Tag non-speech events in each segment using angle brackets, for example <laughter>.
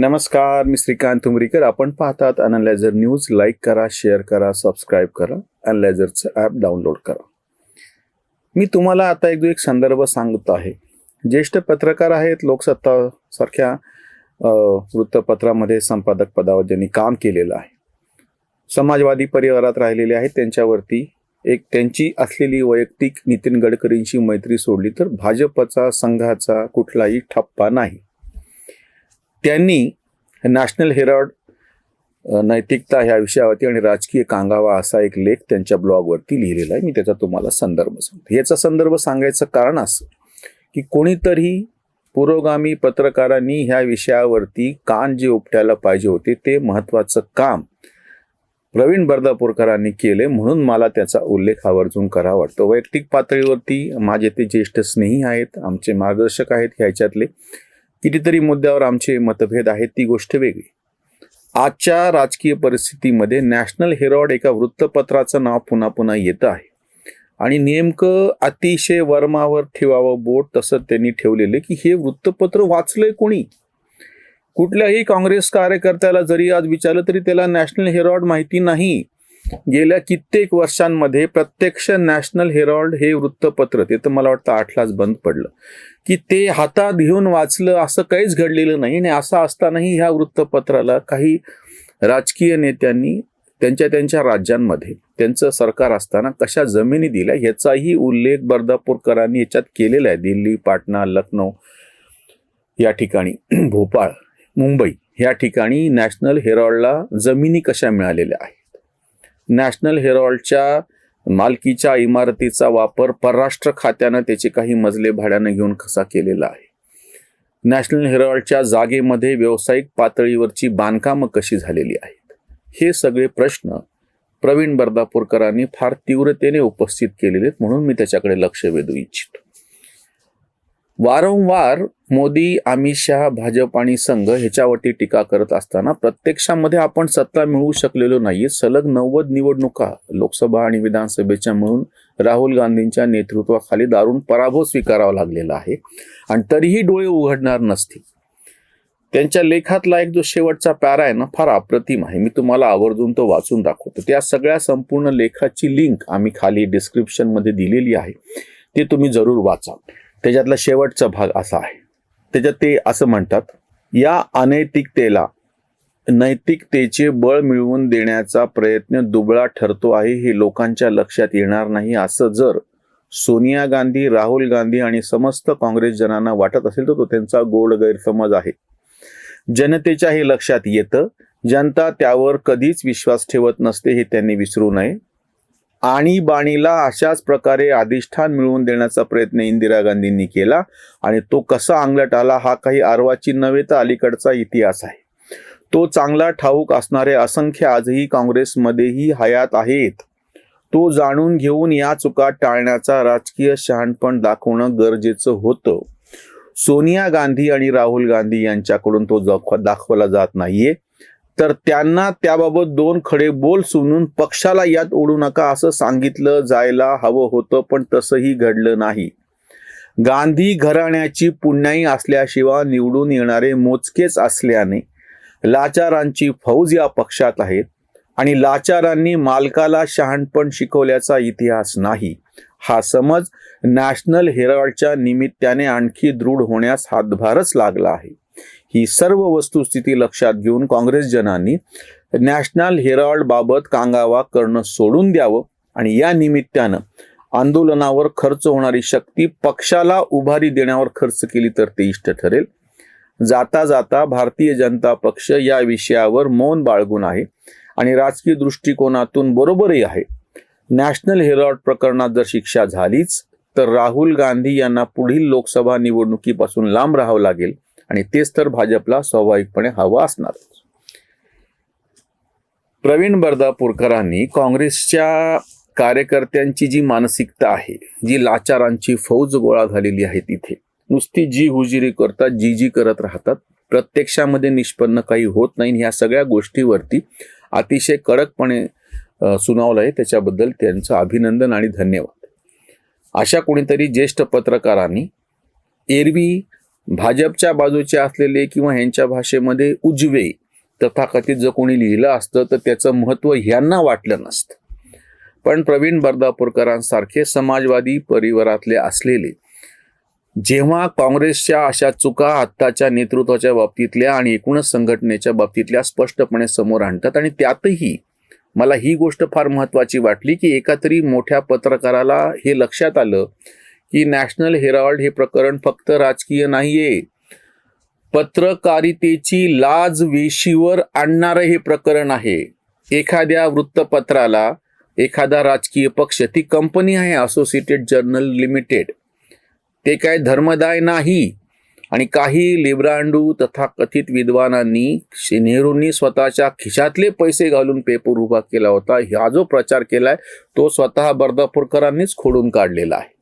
नमस्कार मी श्रीकांत तुमरीकर. आपण पाहतात अनलायझर न्यूज लाईक करा शेअर करा सबस्क्राईब करा. अनलायझरचं ॲप डाउनलोड करा. मी तुम्हाला आता एक एक संदर्भ सांगत आहे. ज्येष्ठ पत्रकार आहेत लोकसत्ता सारख्या वृत्तपत्रामध्ये संपादक पदावर ज्यांनी काम केलेलं आहे. समाजवादी परिवारात राहिलेले आहेत. त्यांच्यावरती एक त्यांची असलेली वैयक्तिक नितीन गडकरींची मैत्री सोडली तर भाजपचा संघाचा कुठलाही ठप्पा नाही. त्यांनी नॅशनल हेरॉड नैतिकता ह्या विषयावरती आणि राजकीय कांगावा असा एक लेख त्यांच्या ब्लॉगवरती लिहिलेला आहे. मी त्याचा तुम्हाला संदर्भ सांगतो. याचा संदर्भ सांगायचं कारण असं की कोणीतरी पुरोगामी पत्रकारांनी ह्या विषयावरती कान जे उपटायला पाहिजे होते ते महत्त्वाचं काम प्रवीण बर्दापूरकरांनी केले म्हणून मला त्याचा उल्लेख आवर्जून करावा वाटतो. वैयक्तिक पातळीवरती माझे ते ज्येष्ठ स्नेही आहेत आमचे मार्गदर्शक आहेत ह्याच्यातले. कितीतरी मुद्द्यावर आमचे मतभेद आहेत ती गोष्ट वेगळी. आजच्या राजकीय परिस्थितीमध्ये नॅशनल हेरॉड एका वृत्तपत्राचं नाव पुन्हा पुन्हा येतं आहे. आणि नेमकं अतिशय वर्मावर ठेवावं बोट तसं त्यांनी ठेवलेलं की हे वृत्तपत्र वाचलंय कोणी? कुठल्याही काँग्रेस कार्यकर्त्याला जरी आज विचारलं तरी त्याला नॅशनल हेरॉड माहिती नाही. गेल्या कित्येक वर्षांमध्ये प्रत्यक्ष नॅशनल हेरॉल्ड हे वृत्तपत्र ते तर मला वाटतं आठलाच बंद पडलं की ते हातात घेऊन वाचलं असं काहीच घडलेलं नाही आणि असं असतानाही ह्या वृत्तपत्राला काही राजकीय नेत्यांनी त्यांच्या त्यांच्या राज्यांमध्ये त्यांचं सरकार असताना कशा जमिनी दिल्या ह्याचाही उल्लेख बर्दापूरकरांनी याच्यात केलेला आहे. दिल्ली पाटणा लखनौ या ठिकाणी <clears throat> भोपाळ मुंबई या ठिकाणी नॅशनल हेरॉल्डला जमिनी कशा मिळालेल्या आहेत? नॅशनल हेरॉल्डच्या मालकीच्या इमारतीचा वापर परराष्ट्र खात्यानं त्याचे काही मजले भाड्यानं घेऊन कसा केलेला आहे. नॅशनल हेरॉल्डच्या जागेमध्ये व्यावसायिक पातळीवरची बांधकामं कशी झालेली आहेत? हे सगळे प्रश्न प्रवीण बर्दापूरकरांनी फार तीव्रतेने उपस्थित केलेले आहेत म्हणून मी त्याच्याकडे लक्ष वेधू इच्छितो. वारंवार मोदी अमित शहा भाजप आणि संघ ह्याच्यावरती टीका करत असताना प्रत्यक्षामध्ये आपण सत्ता मिळवू शकलेलो नाहीये. सलग नव्वद निवडणुका लोकसभा आणि विधानसभेच्या मिळून राहुल गांधींच्या नेतृत्वाखाली दारुण पराभव स्वीकारावा लागलेला आहे. आणि तरीही डोळे उघडणार नसतील. त्यांच्या लेखातला एक जो शेवटचा पॅरा आहे ना फार अप्रतिम आहे. मी तुम्हाला आवर्जून तो वाचून दाखवतो. त्या सगळ्या संपूर्ण लेखाची लिंक आम्ही खाली डिस्क्रिप्शनमध्ये दिलेली आहे. ते तुम्ही जरूर वाचा. त्याच्यातला शेवटचा भाग असा आहे. त्याच्यात ते असं म्हणतात या अनैतिकतेला नैतिकतेचे बळ मिळवून देण्याचा प्रयत्न दुबळा ठरतो आहे हे लोकांच्या लक्षात येणार नाही. असं जर सोनिया गांधी राहुल गांधी आणि समस्त काँग्रेस जनांना वाटत असेल तर तो त्यांचा गोड गैरसमज आहे. जनतेच्या हे लक्षात येतं जनता त्यावर कधीच विश्वास ठेवत नसते हे त्यांनी विसरू नये. आणीबाणीला अशाच प्रकारे अधिष्ठान मिळवून देण्याचा प्रयत्न इंदिरा गांधींनी केला. आणि तो कसा अंगलट आला हा काही आर्वाची नव्हे तर अलीकडचा इतिहास आहे. तो चांगला ठाऊक असणारे असंख्य आजही काँग्रेसमध्येही हयात आहेत. तो जाणून घेऊन या चुका टाळण्याचा राजकीय शहाणपण दाखवणं गरजेचं होतं. सोनिया गांधी आणि राहुल गांधी यांच्याकडून तो दाखवला जात नाहीये. तर त्यांना त्याबाबत दोन खडे बोल सुनून पक्षाला यात ओढू नका असं सांगितलं जायला हवं होतं पण तसंही घडलं नाही. गांधी घराण्याची पुण्याई असल्याशिवाय निवडून येणारे मोजकेच असल्याने लाचारांची फौज या पक्षात आहेत आणि लाचारांनी मालकाला शहाणपण शिकवल्याचा इतिहास नाही. हा समज नॅशनल हेराल्डच्या निमित्ताने आणखी दृढ होण्यास हातभारच लागला आहे. ही सर्व वस्तुस्थिती लक्षात घेऊन काँग्रेसजनांनी नॅशनल हेराल्ड बाबत कांगावा करणं सोडून द्यावं आणि या निमित्तानं आंदोलनावर खर्च होणारी शक्ती पक्षाला उभारी देण्यावर खर्च केली तर ते इष्ट ठरेल. जाता जाता भारतीय जनता पक्ष या विषयावर मौन बाळगून आहे आणि राजकीय दृष्टिकोनातून बरोबरही आहे. नॅशनल हेराल्ड प्रकरणात जर शिक्षा झालीच तर राहुल गांधी यांना पुढील लोकसभा निवडणुकीपासून लांब राहावं लागेल. आणि तेच तर भाजपला स्वाभाविकपणे हवं असणार प्रवीण बर्दापूरकरांनी काँग्रेसच्या कार्यकर्त्यांची जी मानसिकता आहे जी लाचारांची फौज गोळा झालेली आहे तिथे नुसती जी हुजिरी करतात जी जी करत राहतात प्रत्यक्षामध्ये निष्पन्न काही होत नाही ह्या सगळ्या गोष्टीवरती अतिशय कडकपणे सुनावलं आहे. त्याच्याबद्दल त्यांचं अभिनंदन आणि धन्यवाद. अशा कोणीतरी ज्येष्ठ पत्रकारांनी एरवी भाजपच्या बाजूचे असलेले किंवा ह्यांच्या भाषेमध्ये उजवे तथाकथित जर कोणी लिहिलं असतं तर त्याचं महत्त्व ह्यांना वाटलं नसतं. पण प्रवीण बर्दापूरकरांसारखे समाजवादी परिवारातले असलेले जेव्हा काँग्रेसच्या अशा चुका आत्ताच्या नेतृत्वाच्या बाबतीतल्या आणि एकूणच संघटनेच्या बाबतीतल्या स्पष्टपणे समोर आणतात आणि त्यातही मला ही गोष्ट फार महत्त्वाची वाटली की एका तरी मोठ्या पत्रकाराला हे लक्षात आलं की नॅशनल हेराल्ड हे प्रकरण फक्त राजकीय नाहीये. पत्रकारितेची लाज वेशीवर आणणारं हे प्रकरण आहे. एखाद्या वृत्तपत्राला एखादा राजकीय पक्ष ती कंपनी आहे असोसिएटेड जर्नल लिमिटेड ते काय धर्मदाय नाही. आणि काही लिब्रांडू तथा कथित विद्वानांनी नेहरूंनी स्वतःच्या खिशातले पैसे घालून पेपर उभा केला होता. हा जो प्रचार केलाय तो स्वतः बर्दापूरकरांनीच खोडून काढलेला आहे.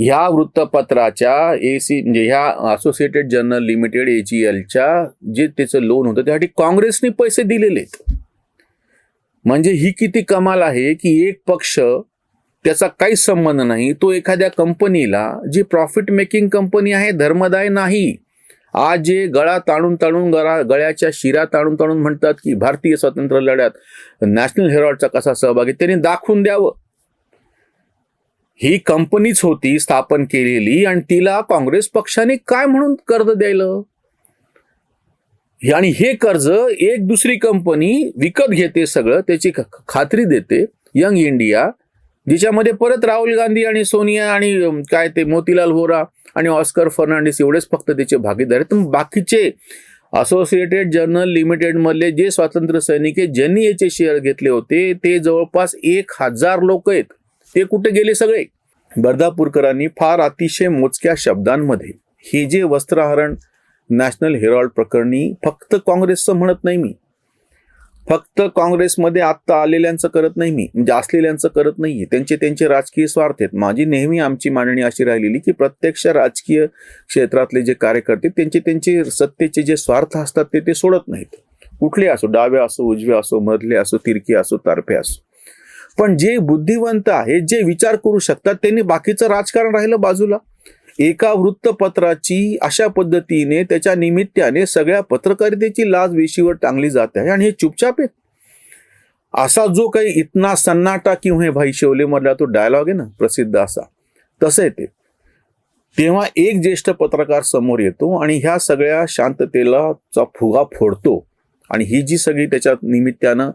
ह्या वृत्तपत्राच्या ए सी म्हणजे ह्या असोसिएटेड जर्नल लिमिटेड ए एलच्या जे त्याचं लोन होतं त्यासाठी काँग्रेसने पैसे दिलेले आहेत. म्हणजे ही किती कमाल आहे की एक पक्ष त्याचा काहीच संबंध नाही तो एखाद्या कंपनीला जी प्रॉफिट मेकिंग कंपनी आहे धर्मदाय नाही. आज जे गळा ताणून ताणून गळा गळ्याच्या शिरा ताणून ताणून म्हणतात की भारतीय स्वातंत्र्य लढ्यात नॅशनल हेरॉडचा कसा सहभाग आहे त्यांनी दाखवून द्यावं. ही कंपनीच होती स्थापन केलेली आणि तिला काँग्रेस पक्षाने काय म्हणून कर्ज द्यायलं? आणि हे कर्ज एक दुसरी कंपनी विकत घेते सगळं त्याची खात्री देते. यंग इंडिया जिच्यामध्ये परत राहुल गांधी आणि सोनिया आणि काय ते मोतीलाल व्होरा आणि ऑस्कर फर्नांडिस एवढेच फक्त त्याचे भागीदार आहेत. बाकीचे असोसिएटेड जर्नल लिमिटेडमधले जे स्वातंत्र्य सैनिक आहेत ज्यांनी याचे शेअर घेतले होते ते जवळपास एक हजार लोक आहेत. ते कुठे गेले सगळे? बर्दापूरकरांनी फार अतिशय मोजक्या शब्दांमध्ये हे जे वस्त्रहरण नॅशनल हेरॉल्ड प्रकरणी फक्त काँग्रेसचं म्हणत नाही मी. फक्त काँग्रेसमध्ये आत्ता आलेल्यांचं करत नाही मी. म्हणजे असलेल्यांचं करत नाही त्यांचे त्यांचे राजकीय स्वार्थ आहेत. माझी नेहमी आमची मांडणी अशी राहिलेली की प्रत्यक्ष राजकीय क्षेत्रातले जे कार्यकर्ते त्यांचे त्यांचे सत्तेचे जे स्वार्थ असतात ते ते सोडत नाहीत. कुठले असो डावे असो उजवे असो मधले असो तिरके असो तारफे असो. पण जे बुद्धिवंत आहेत जे विचार करू शकतात त्यांनी बाकीचं राजकारण राहिलं बाजूला. एका वृत्तपत्राची अशा पद्धतीने त्याच्या निमित्ताने सगळ्या पत्रकारितेची लाज वेशीवर टांगली जात आहे. आणि हे चुपचाप आहेत असा जो काही इतना सन्नाटा किंवा हे भाई शेवले मधला तो डायलॉग आहे ना प्रसिद्ध असा. तसं आहे ते. तेव्हा एक ज्येष्ठ पत्रकार समोर येतो आणि ह्या सगळ्या शांततेला चा फुगा फोडतो. आणि ही जी सगळी त्याच्या निमित्तानं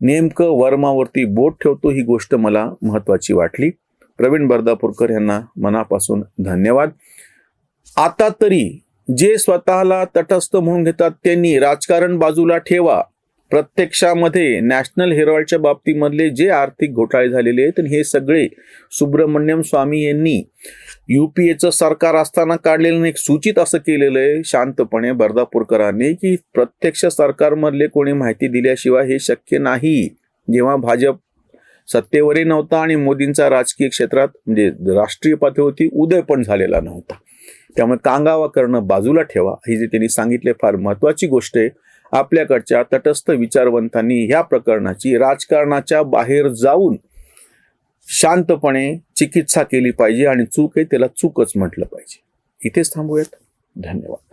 नेमकं वर्मावरती बोट ठेवतो ही गोष्ट मला महत्वाची वाटली. प्रवीण बर्दापूरकर यांना मनापासून धन्यवाद. आता तरी जे स्वतःला तटस्थ म्हणून घेतात त्यांनी राजकारण बाजूला ठेवा. प्रत्यक्षामध्ये नॅशनल हेरॉल्डच्या बाबतीमधले जे आर्थिक घोटाळे झालेले आहेत हे सगळे सुब्रमण्यम स्वामी यांनी यू पी एचं सरकार असताना काढलेलं एक सूचित असं केलेलं आहे शांतपणे बर्दापूरकरांनी की प्रत्यक्ष सरकारमधले कोणी माहिती दिल्याशिवाय हे शक्य नाही. जेव्हा भाजप सत्तेवरही नव्हता आणि मोदींचा राजकीय क्षेत्रात म्हणजे राष्ट्रीय पातळीवरती उदय पण झालेला नव्हता. त्यामुळे कांगावा करणं बाजूला ठेवा ही जे त्यांनी सांगितले फार महत्वाची गोष्ट आहे. आपल्याकडच्या तटस्थ विचारवंतांनी ह्या प्रकरणाची राजकारणाच्या बाहेर जाऊन शांतपणे चिकित्सा केली पाहिजे आणि चूक आहे त्याला चूकच म्हटलं पाहिजे. इथेच थांबूयात. धन्यवाद.